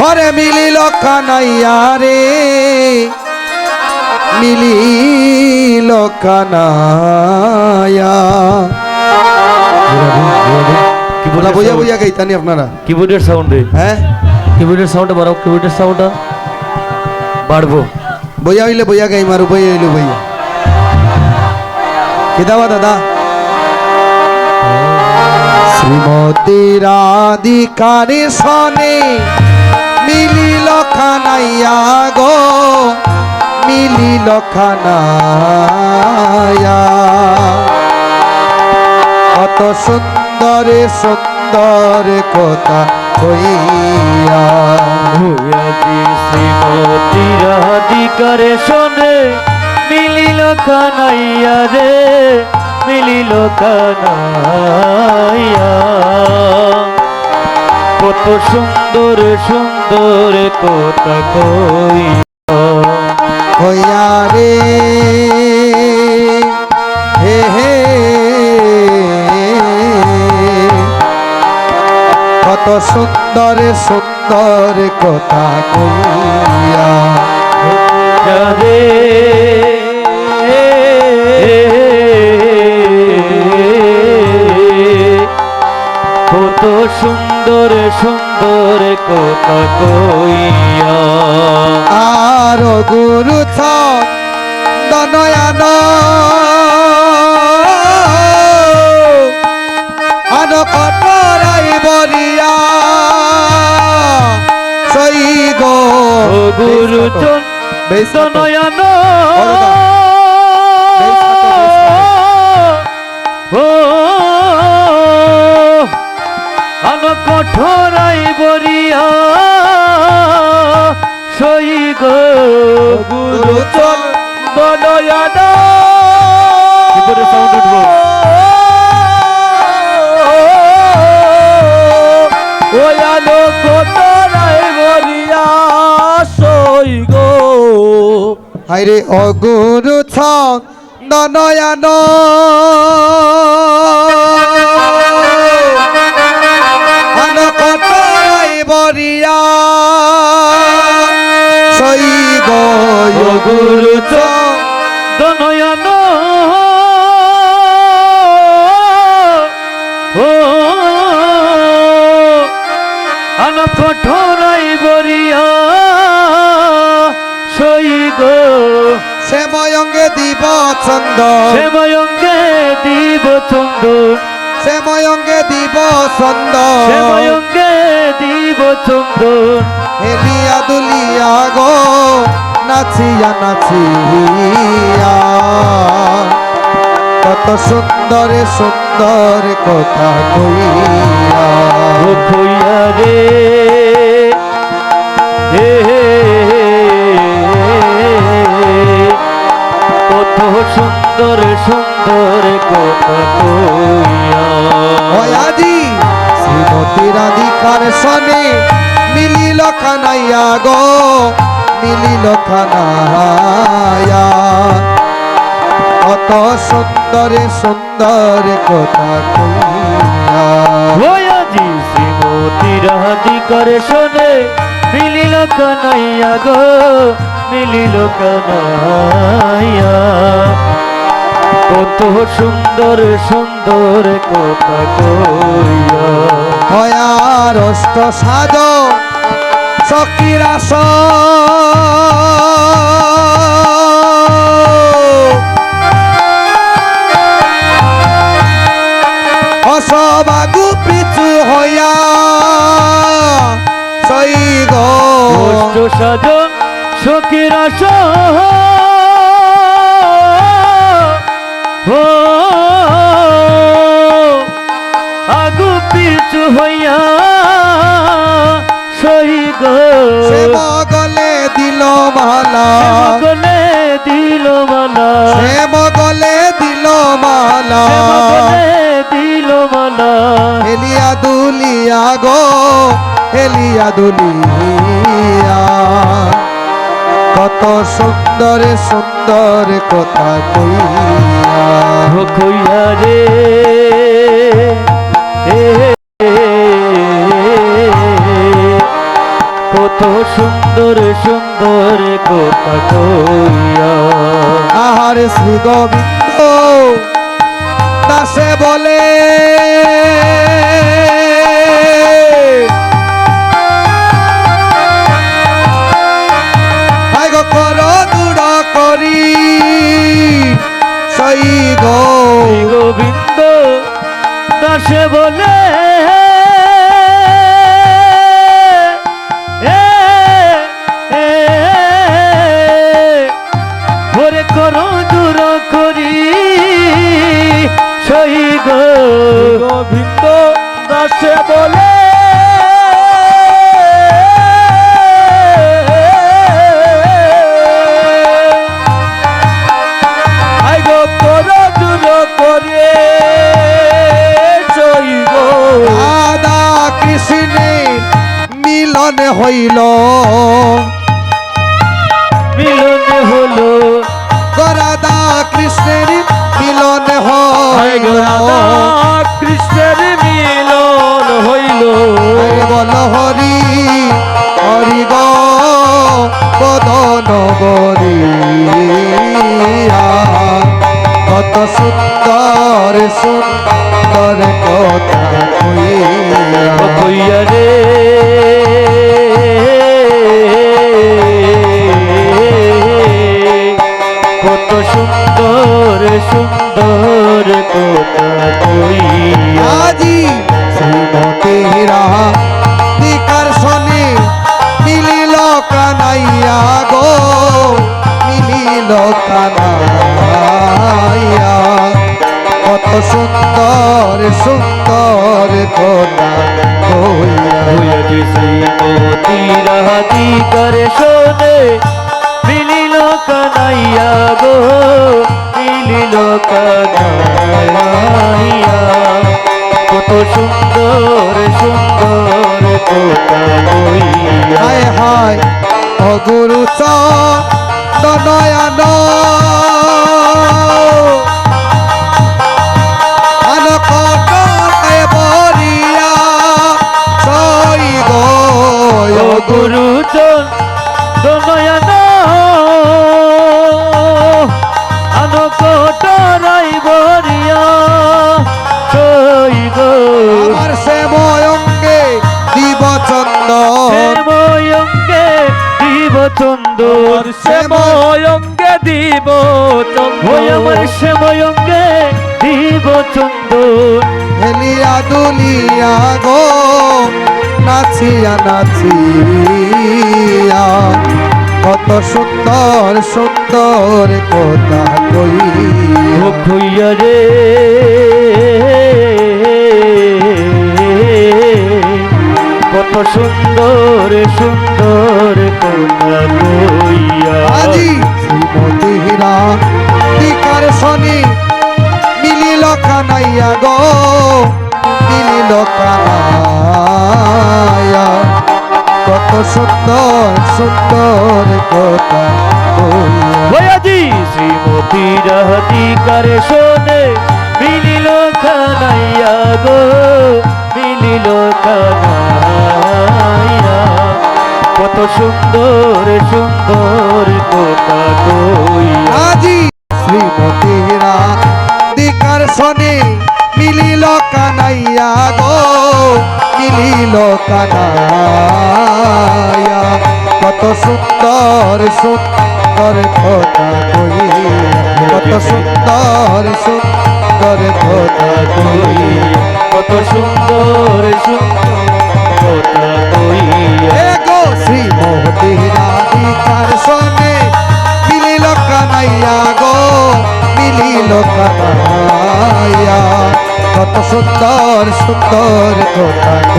হরে মিলিল কানাইয়া রে মিলিল কানাইয়া বলা বইয়া বইয়া গাইতানি আপনারা? কিবোর্ডের সাউন্ডে হ্যাঁ? কিবোর্ডের সাউন্ডে বাড়াও কিবোর্ডের সাউন্ডটা বাড়বো। বইয়া হইলে বইয়া গাই মারু বইয়া হইলে বইয়া কেদাবা দাদা? শ্রীমতী রাধিকারে সনে মিলিল খানাইয়া গো, মিলিল খানাইয়া। কত সুন্দরে, সুন্দর কথা কইয়া। ভূয়াজি শ্রীমতী রাধিকারে শোনে, মিলিল কানাইয়া রে, মিলিল কানাইয়া কত সুন্দর সুন্দর কথা কই হইয়া রে হে হে। কত সুন্দর সুন্দর কথা কইয়া। রে কত সুন্দর সুন্দর সুন্দর কথা কইয়া। আর গুরু দনয়ান। আন কটরাই বলিয়া সই গো ও গুরুজন বেশ খাটো। নয়ন বেশ খাটো, বেশ ও আন কঠোরাই বরিয়া সই গো গুরুজন নয়ন কিবোর্ডের সাউন্ড উঠবো। ওয়ানো কোটরাই বলিয়া সই গো। হাইরে অগুরু ছন্দ নয়ন ও আন কঠোরাই বরিয়া গো। শ্যাময়ঙ্গে দিব ছন্দ। শ্যাময়ঙ্গে দিব চন্দন শ্যাময়ঙ্গে দিব ছন্দ। শ্যাময়ঙ্গে দিব চন্দন হেলিয়া দুলিয়া গো নাচিয়া নাচিয়া। কত সুন্দরে সুন্দর কথা কইয়া। রে। কত সুন্দর সুন্দর কথা কইয়া। শ্রীমতী রাধিকার সনে মিলিল খানাইয়া গো মিলিল খানাইয়া কত সুন্দরে সুন্দর কথা কইয়া। ভয়াজি শ্রীমতী রাধিকার শোনে মিলিল কানাইয়া গো মিলিল কানাইয়া কত সুন্দর সুন্দর কথা কইয়া। হয়ার অষ্ট সাজ সকিরাস অসবাগু পিছু হইয়া সই গো। কষ্ট সাজন সখীর ও আগু পিছু হইয়া সহি গো। সে মগলে দিল মালা। হেলিয়া দুলিয়া গো হেলিয়া দুলিয়া। কত সুন্দর সুন্দর কথা কইয়া। কইয়া রে কত কত সুন্দর সুন্দর কথা কইয়া। আহার শ্রী গোবিন্দ দাসে বলে গোবিন্দ দাসে বলে করো দূর করি দাসে বলে। মিলন হইল। মিলন হলো। রাধা কৃষ্ণের মিলন আই গো কৃষ্ণের বল হরি হরি গ বদন বরিয়া কত সুন্দর সুন্দর কথা কইয়া রে কানাইয়া কত সুন্দর সুন্দর কথা কইয়া। হইয়াছে শ্রীমতী রাহাতি করে শোনে মিলিল কানাইয়া গো মিলিল কানাইয়া কত সুন্দর সুন্দর কথা কইয়া। হায় হায় অগুরু চয়ন আন দিব চন্দর শ্যাময়ঙ্গে দিব চন্দর। আমার শ্যাময়ঙ্গে দিব চন্দর। হেলিয়া দুলিয়া গো নাচিয়া নাচিয়া। কত সুন্দর সুন্দর কথা কই রে সুন্দর সুন্দর কইয়া। আজি শ্রীমতী হীরা টিকার শনি মিলিল কানাইয়া গো মিলিল কানাইয়া। কত সুন্দর সুন্দর কথা শ্রীমতী রাহতি করে শোনে সুন্দর সুন্দর কথা কইয়া আজি শ্রীমতীরা দিকার শনি মিলিল কানাইয়া গো মিলিল কানাইয়া। কত সুন্দর সুন্দর কথা কইয়া কত সুন্দর সুন্দর কথা কইয়া কত সুন্দর সুন্দর কত সুন্দর